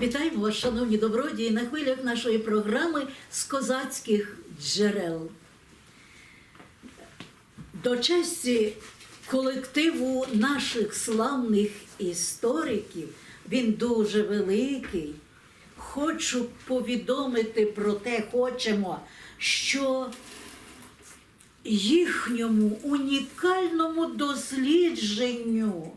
Вітаємо вас, шановні добродії, на хвилях нашої програми з козацьких джерел. До честі колективу наших славних істориків, він дуже великий. Хочу повідомити про те, хочемо, що їхньому унікальному дослідженню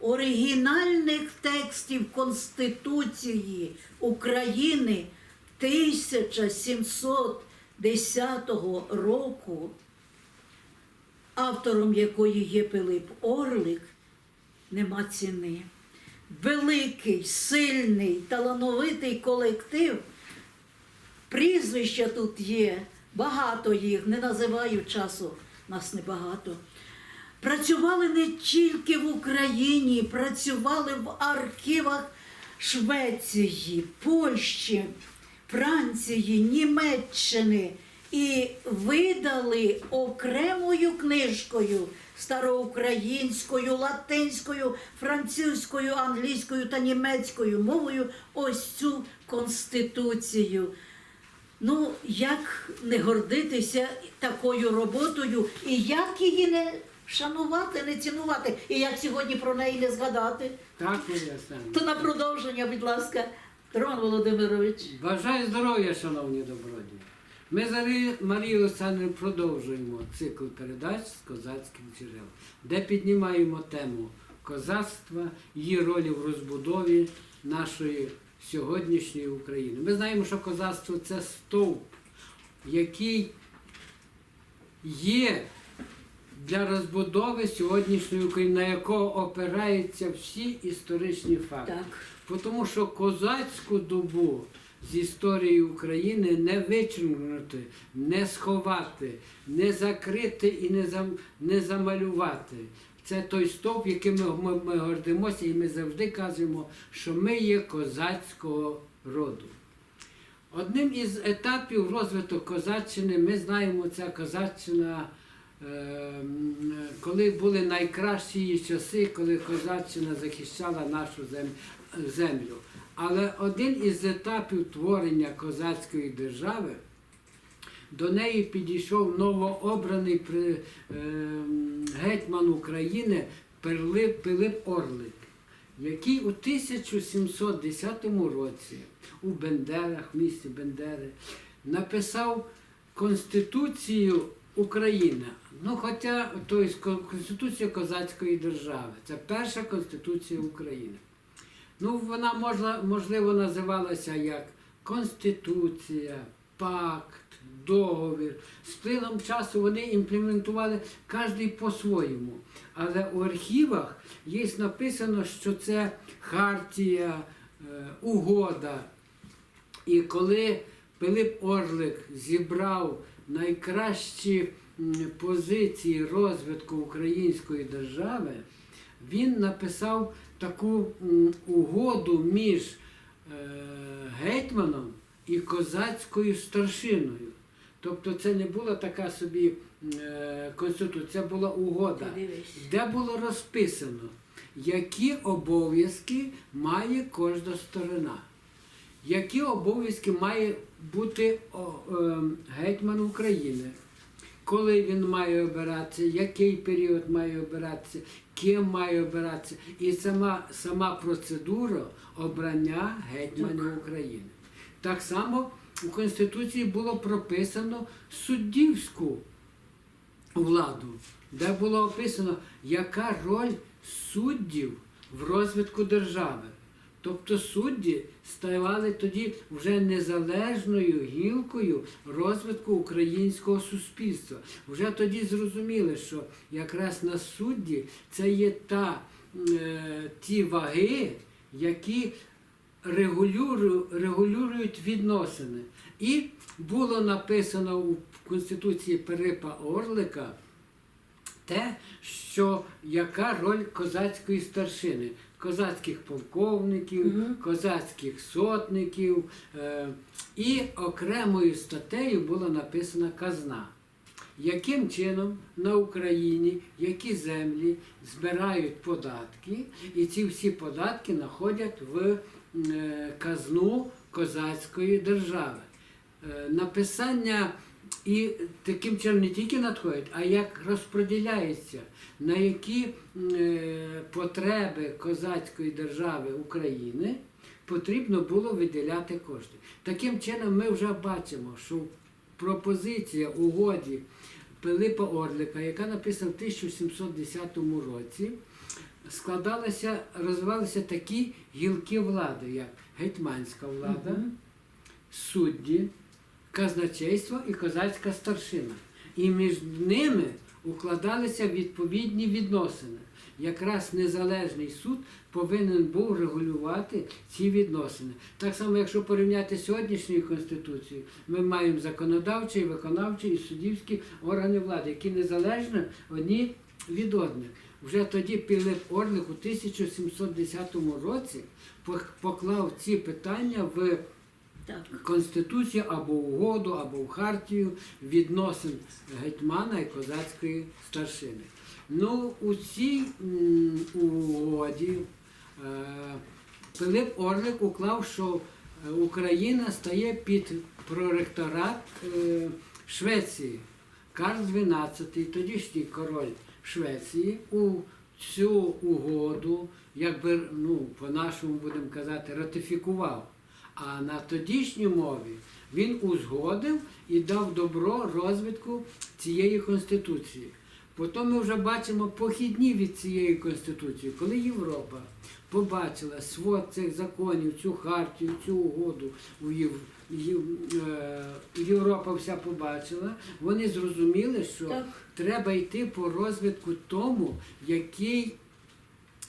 оригінальних текстів Конституції України 1710 року, автором якої є Пилип Орлик, нема ціни. Великий, сильний, талановитий колектив. Прізвища тут є, багато їх, не називаю часу, нас небагато. Працювали не тільки в Україні, працювали в архівах Швеції, Польщі, Франції, Німеччини і видали окремою книжкою староукраїнською, латинською, французькою, англійською та німецькою мовою ось цю конституцію. Ну, як не гордитися такою роботою, і як її не шанувати, не цінувати, і як сьогодні про неї не згадати? Так, Марія Степанівна. То на продовження, будь ласка, Роман Володимирович. Бажаю здоров'я, шановні добродії. Ми з Марі- Марією Олександрівною продовжуємо цикл передач з козацьких джерел, де піднімаємо тему козацтва, її ролі в розбудові нашої сьогоднішньої України. Ми знаємо, що козацтво це стовп, який є для розбудови сьогоднішньої України, на якого опираються всі історичні факти. Так. Тому що козацьку добу з історії України не вичеркнути, не сховати, не закрити і не, зам, не замалювати. Це той стовп, яким ми, ми, гордимося, і ми завжди кажемо, що ми є козацького роду. Одним із етапів розвитку козаччини, ми знаємо, ця козаччина, коли були найкращі часи, коли козаччина захищала нашу землю. Але один із етапів творення козацької держави до неї підійшов новообраний при- е, м, гетьман України Пилип Орлик, який у 1710 році у Бендерах, в місті Бендери, написав Конституцію України. Ну, хоча тобто, Конституція Козацької держави. Це перша Конституція України. Ну, вона можла, можливо називалася як Конституція, пакт, договір. З плином часу вони імплементували кожен по-своєму. Але у архівах є написано, що це хартія, е, угода. І коли Пилип Орлик зібрав найкращі позиції розвитку української держави, він написав таку угоду між е, гетьманом і козацькою старшиною. Тобто це не була така собі е, конституція, це була угода, де було розписано, які обов'язки має кожна сторона. Які обов'язки має бути е, гетьман України? Коли він має обиратися, який період має обиратися, ким має обиратися, і сама, сама процедура обрання гетьмана України. Так само у Конституції було прописано суддівську владу, де було описано, яка роль суддів в розвитку держави. Тобто судді ставали тоді вже незалежною гілкою розвитку українського суспільства. Вже тоді зрозуміли, що якраз на судді це є та, е, ті ваги, які регулюють відносини. І було написано у Конституції Пирипа Орлика те, що яка роль козацької старшини, козацьких полковників, Мгм. козацьких сотників, е, і окремою статтею була написана казна. яким чином на Україні які землі збирають податки, і ці всі податки знаходять в е, казну козацької держави. Е, Написання і таким чином не тільки надходять, а як розподіляється, на які е, потреби козацької держави України потрібно було виділяти кошти. Таким чином, ми вже бачимо, що пропозиція угоді Пилипа Орлика, яка написана в 1710 році, складалася, розвивалися такі гілки влади, як гетьманська влада, судді, казначейство і козацька старшина. І між ними укладалися відповідні відносини. Якраз незалежний суд повинен був регулювати ці відносини. Так само, якщо порівняти з сьогоднішньою конституцією, ми маємо законодавчі, виконавчі і суддівські органи влади, які незалежно одні від одних. Вже тоді Пилип Орлик у 1710 році пок- поклав ці питання в Так. Конституцію або угоду, або в хартію відносин гетьмана і козацької старшини. Ну, у цій угоді е, Пилип Орлик уклав, що Україна стає під проректорат е, Швеції. Карл XII, тодішній король Швеції, у цю угоду, якби ну, по-нашому будемо казати, ратифікував. А на тодішній мові він узгодив і дав добро розвитку цієї конституції. Потім ми вже бачимо похідні від цієї конституції, коли Європа побачила свод цих законів, цю хартію, цю угоду у Єв... Єв- е, Європа вся побачила, вони зрозуміли, що Так. треба йти по розвитку тому, який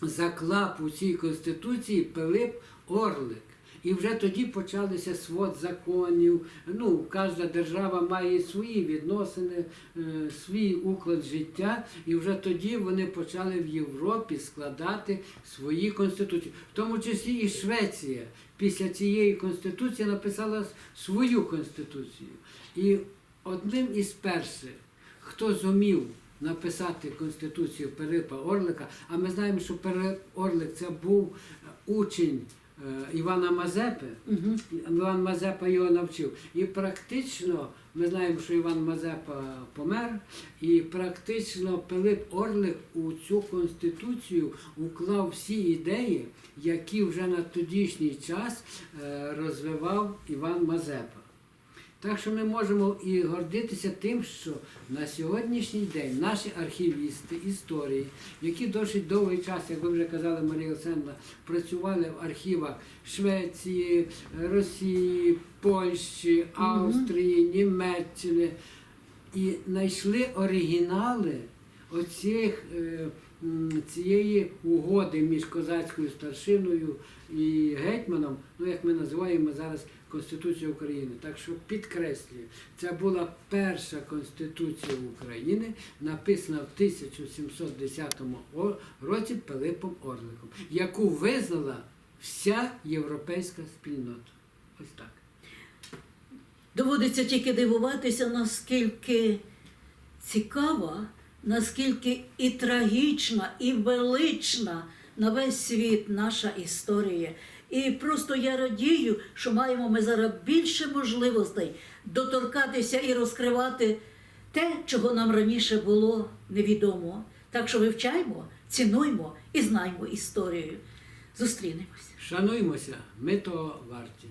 заклав у цій конституції Пилип Орлик. І вже тоді почалися свод законів. Ну, кожна держава має свої відносини, е, свій уклад життя, і вже тоді вони почали в Європі складати свої конституції, в тому числі і Швеція після цієї конституції написала свою конституцію. І одним із перших, хто зумів написати конституцію Пилипа Орлика, а ми знаємо, що Пилип Орлик це був е, учень Івана Мазепи. Угу. Іван Мазепа його навчив. І практично ми знаємо, що Іван Мазепа помер, і практично Пилип Орлик у цю конституцію уклав всі ідеї, які вже на тодішній час е, розвивав Іван Мазепа. Так що ми можемо і гордитися тим, що на сьогоднішній день наші архівісти, історії, які досить довгий час, як ви вже казали, Марія Олександровна, працювали в архівах Швеції, Росії, Польщі, Австрії, Німеччини, і знайшли оригінали оцих, е, цієї угоди між козацькою старшиною і гетьманом, ну як ми називаємо зараз Конституцію України. Так що підкреслюю, це була перша конституція України, написана в 1710 році Пилипом Орликом, яку визнала вся європейська спільнота. Ось так. Доводиться тільки дивуватися, наскільки цікава, наскільки і трагічна, і велична на весь світ наша історія. І просто я радію, що маємо ми зараз більше можливостей доторкатися і розкривати те, чого нам раніше було невідомо. Так що вивчаймо, цінуймо і знаймо історію. Зустрінемося. Шануймося, ми того варті.